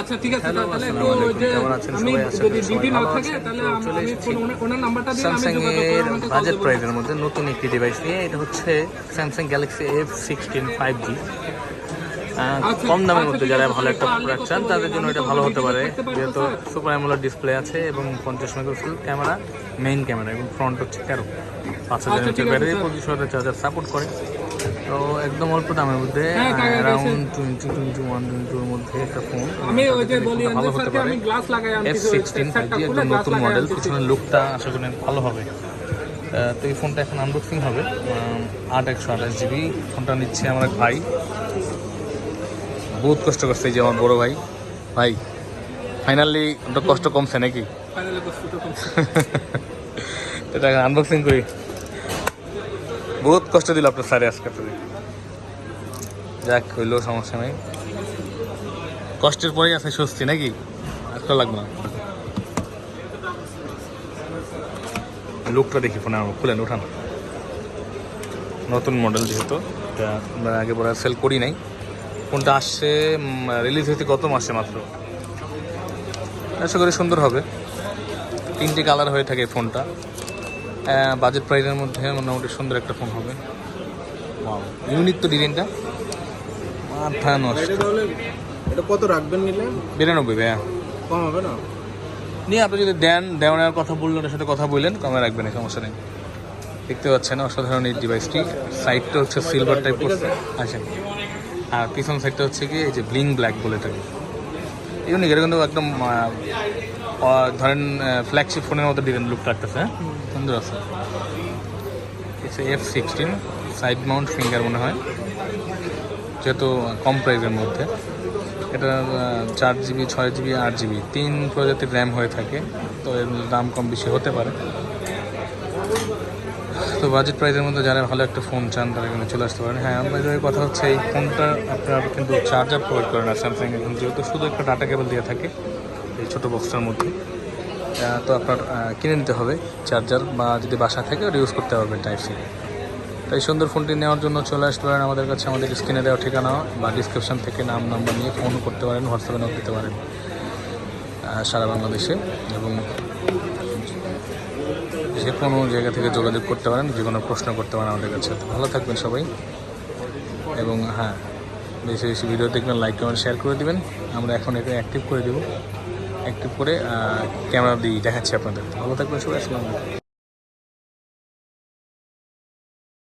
আচ্ছা ঠিক আছে তাহলে একটু ওই যে আমি যদি ডিউটি না থাকে তাহলে আম- ওনার- নাম্বারটা দিয়ে আমি যোগাযোগ করে ওনাকে বাজেট দেবো। প্রাইজের মধ্যে নতুন একটি ডিভাইস নিয়ে এটা হচ্ছে Samsung Galaxy F sixteen five G কম দামের আচ্ছা, মধ্যে যারা ভালো একটা প্রোডাক্ট চান তাদের জন্য এটা ভালো হতে পারে। যেহেতু সুপার অ্যামোলার ডিসপ্লে আছে এবং পঞ্চাশ মেগাপিক্সেল ক্যামেরা মেইন ক্যামেরা এবং ফ্রন্ট হচ্ছে তেরো। পাঁচ হাজার ব্যাটারি। পঁচিশ হাজার চার্জার সাপোর্ট করে। তো একদম অল্প দামের মধ্যে অ্যারাউন্ড টোয়েন্টি টোয়েন্টি ওয়ান টোয়েন্টির মধ্যে একটা ফোন আমি ওই যে বলি ভালো হতে পারে। এফ সিক্সটিন একদম নতুন মডেল। পিছনের লুকটা আশা করি ভালো হবে। তো এই ফোনটা এখন আনবক্সিং হবে। আট একশো আঠাশ জিবি ফোনটা নিচ্ছে আমার এক ভাই। বহুত কষ্ট করছে এই যে আমার বড় ভাই। ভাই ফাইনালি ওটা কষ্ট কমছে নাকি? ফাইনালে বস্তুটা কমছে। এটা আনবক্সিং করি। বহুত কষ্ট দিল আপনার স্যারে আজকে তুমি যাক হইলেও সমস্যা নেই। কষ্টের পরেই আছে স্বস্তি, নাকি? আর তো লাগবে না। লুকটা দেখি ফোনে, আমার খুলেন, উঠান। নতুন মডেল যেহেতু আমরা আগে পরে সেল করি নাই। ফোনটা আসছে রিলিজ হইতে কত মাসে মাত্র। আশা করি সুন্দর হবে। তিনটি কালার হয়ে থাকে ফোনটা। বাজেট প্রাইসের মধ্যে মোটামুটি সুন্দর একটা ফোন হবে। ইউনিক তো ডিজাইনটা মাথা নষ্ট। এটা তাহলে এটা কত রাখবেন নিলে? বিরানব্বই ভাইয়া। কম হবে না? নিয়ে আপনি যদি দেন দেওয়ার কথা বললেন সাথে কথা বললেন কমে রাখবেন এই সমস্যা নেই। দেখতে পাচ্ছেন অসাধারণ এই ডিভাইসটি সাইডটা হচ্ছে সিলভার টাইপ করছে আচ্ছা। আর পিছন সাইডটা হচ্ছে কি এই যে ব্লিং ব্ল্যাক বলে থাকে ইউনিক এটা কিন্তু একদম ধরেন ফ্ল্যাগশিপ ফোনের মতো ডিজাইন লুক লাগতেছে সুন্দর আছে। F sixteen side mount finger মনে হয়। যেহেতু কম প্রাইসের মধ্যে। এটা চার জিবি ছয় জিবি আট জিবি তিন প্রজাতির র্যাম হয়ে থাকে। তো এর দাম কম বেশি হতে পারে। তো বাজেট প্রাইসের মধ্যে যারা ভালো একটা ফোন চান তারা কিন্তু চলে আসতে পারেন। হ্যাঁ আমাদের কথা হচ্ছে এই ফোনটা আপনারা কিন্তু চার্জার প্রোভাইড করেন না স্যামসাং এখন যেহেতু শুধু একটা ডাটা কেবল দিয়ে থাকে এই ছোটো বক্সটার মধ্যে। তো আপনার কিনে নিতে হবে চার্জার বা যদি বাসা থেকে ওটা ইউজ করতে পারবেন টাইপ সি তাই সুন্দর ফোনটি নেওয়ার জন্য চলে আসতে পারেন আমাদের কাছে। আমাদের স্ক্রিনে দেওয়া ঠিকানা বা ডিসক্রিপশন থেকে নাম নাম্বার নিয়ে ফোন করতে পারেন হোয়াটসঅ্যাপে নোট দিতে পারেন। সারা বাংলাদেশে এবং যে কোনো জায়গা থেকে যোগাযোগ করতে পারেন, যে কোনো প্রশ্ন করতে পারেন আমাদের কাছে। ভালো থাকবেন সবাই। এবং হ্যাঁ বেশি বেশি ভিডিও দেখবেন লাইক কমেন্ট শেয়ার করে দিবেন। আমরা এখন এটা অ্যাক্টিভ করে দেবো। অ্যাক্টিভ করে ক্যামেরা দিয়ে দেখাচ্ছি আপনাদের। ভালো থাকবেন সবাই আসসালামু